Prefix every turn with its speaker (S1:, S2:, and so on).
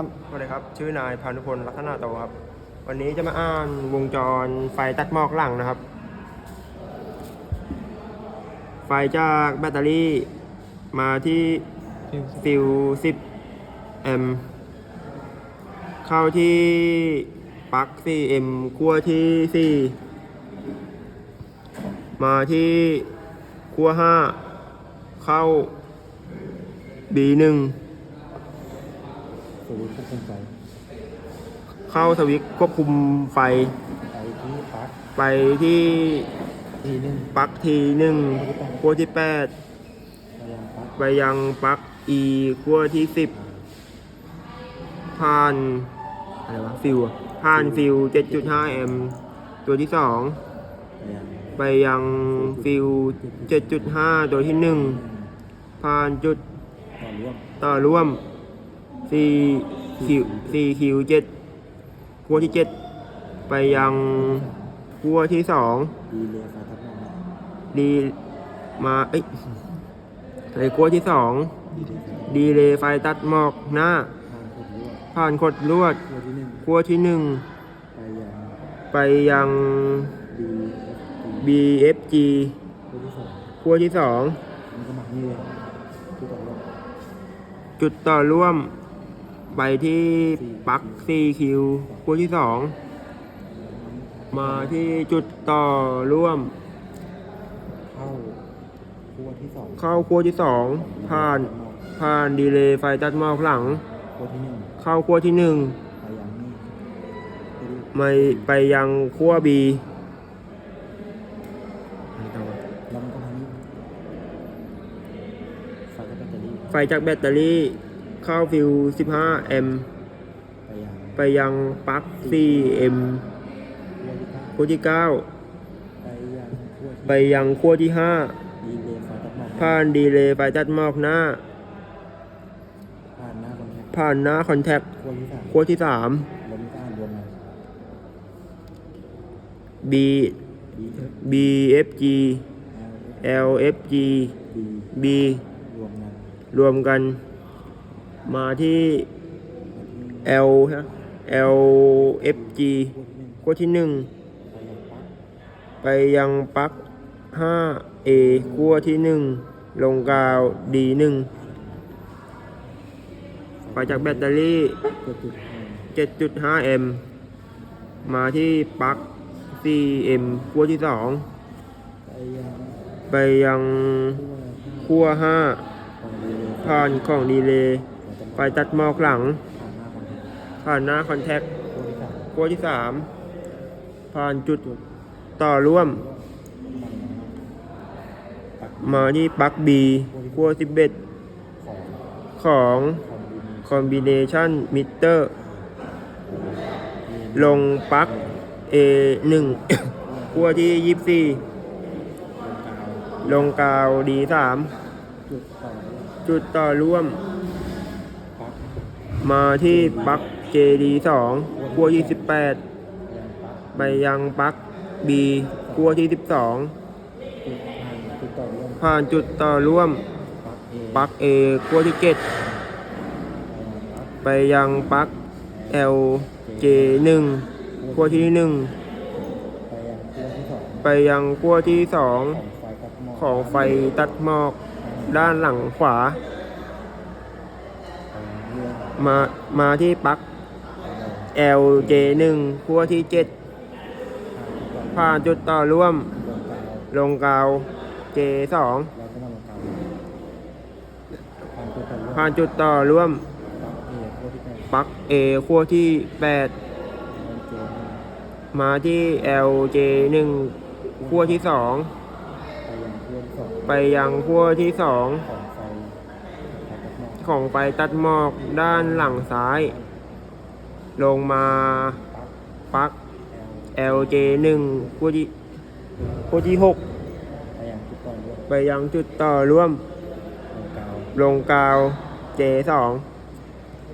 S1: ครับสวัสดีครับ ชื่อนายพานุพลลัฒนาโตครับ วันนี้จะมาอ่านวงจรไฟตัดหมอกหลังนะครับ ไฟจากแบตเตอรี่มาที่ฟิว10แอมเข้าที่ปลั๊ก 4M ขั้วที่4มาที่ขั้ว5เข้า B1
S2: สวิตช์ควบคุมไฟ
S1: เข้าสวิตช์ควบคุมไฟ
S2: ไปที่ปลั๊ก
S1: ไปที่
S2: ทีหนึง
S1: ปลั๊กทีหนึ่งขั้วที่แปด
S2: ไปยังปลั๊ก
S1: ไปยังปลั๊ก E ขั้วที่สิบผ่านอะไรวะฟิวอะผ่านฟิว7.5แอมป์ตัวที่สอง
S2: ไปยัง
S1: ไปยังฟิว7.5ตัวที่หนึ่งผ่านจุด
S2: ต่อร่วม
S1: ต่อร่วม 4คิว4คิว7ขั้วที่7ไปยังขั้วที่สอง
S2: ดีเลยไฟทับหมอก
S1: ดีมาเอ้ยในขั้วที่สอง
S2: ดีเลยไฟ
S1: ดีเลย์ไฟตัดหมอกหน้า
S2: ทางคนลวด
S1: ผ่านขดลวด
S2: ตัวที่หนึ่ง
S1: ขั้วที่หนึ่ง
S2: ไปยัง
S1: ไปยัง
S2: ดี
S1: BFG
S2: ตัวที่สอง
S1: ขั้วที่สอง
S2: มันก็หมักนี่เลยตัวต่อร่วม
S1: จุดต่อร่วม ไปที่ปลั๊ก 4Q ขั้วที่สองมาที่จุดต่อร่วม
S2: เข้าขั้วที่สอง
S1: เข้าขั้วที่สองผ่านผ่านดีเลย์ไฟตัดหมอกหลัง
S2: ขั้วที่หนึ่ง
S1: เข้าขั้วที่หนึ่ง
S2: ไปยังนี่ตัวที่
S1: ไม่ไปยังขั้ว B
S2: แล้วมันก็มานี่ไฟก็แบตเตอรี่
S1: ไฟจากแบตเตอรี่ เข้าฟิว 15แอมป์
S2: ไปยัง
S1: ไปยังปลั๊ก 4M
S2: ขั้วที่เก้า
S1: ขั้วที่9
S2: ไปยังขั้วที่
S1: ไปยังขั้วที่
S2: ดีเลยไฟตัดหมอก
S1: 5ผ่านดีเลย์ไฟตัดหมอกหน้า
S2: ผ่านหน้าคอนแทค
S1: ผ่านหน้าคอนแทค
S2: ขั้วที่สาม
S1: ขั้วที่3
S2: แล้วมันก็อ่านรวมกัน
S1: B
S2: B F
S1: BFG
S2: L
S1: LFG
S2: B
S1: B
S2: รวมกัน
S1: รว มาที่ L ฮะ LFG
S2: ขั้วที่หนึ่ง
S1: ขั้วที่1
S2: ไปยังปลั๊ก
S1: 5A ขั้วที่1ลงกาว D1 ไปจากแบตเตอรี่ 7.5 m มาที่ปลั๊ก 4M ขั้วที่
S2: ไปยัง
S1: 2ไปยัง
S2: ขั้ว
S1: 5ผ่านของดีเลย์ ไฟตัดหมอกหลัง
S2: ผ่านหน้าคอนแทคขั้วที่สาม
S1: ผ่านจุดต่อร่วม มาที่ปักบีขั้ว
S2: สิบเอ็
S1: ดของ
S2: คอมบิเนชั
S1: นมิเตอร์ ลงปักเอหนึ่ง
S2: ขั้วที่ยี่สี่
S1: ลงกาว
S2: ดีสาม
S1: จุดต่อร่วม มาที่ปลั๊ก JD2 ขั้วที่
S2: ยังปัก
S1: 18ไปยังปลั๊ก B ขั้วที่ 12
S2: จุดผ่านจุดต่อร่วม
S1: ผ่านจุดต่อร่วม
S2: ปักเอ
S1: ลั๊ก A ขั้วที่ 7 ไปยังปลั๊ก LJ1 ขั้วที่
S2: งขั้วที่สอง
S1: 1ไปยังขั้วที่ 2
S2: ของไฟตัดหมอก
S1: ของไฟตัดหมอกด้านหลังขวา มามาที่ปลั๊ก LJ1 ขั้วที่ 7 ผ่านจุดต่อร่วม
S2: ลงกาว
S1: J2
S2: แล้วก็มาลงผ่านจุดต่อร่วมปักเอขั้วที่แปด
S1: ปลั๊ก A ขั้วที่ 8 มาที่ LJ1 ขั้วที่
S2: งขั้วที่สอง
S1: 2ไปยังขั้วที่ 2
S2: ของไฟตัดหมอก
S1: ด้านหลังซ้าย ลงมา
S2: ปัก
S1: ปลั๊ก LJ1 คู่ที่คู่ที่
S2: ไปยังจุดต่อร่วม
S1: 6ไปยังจุดต่อร่วม
S2: ลงกาว
S1: ลงกาว J2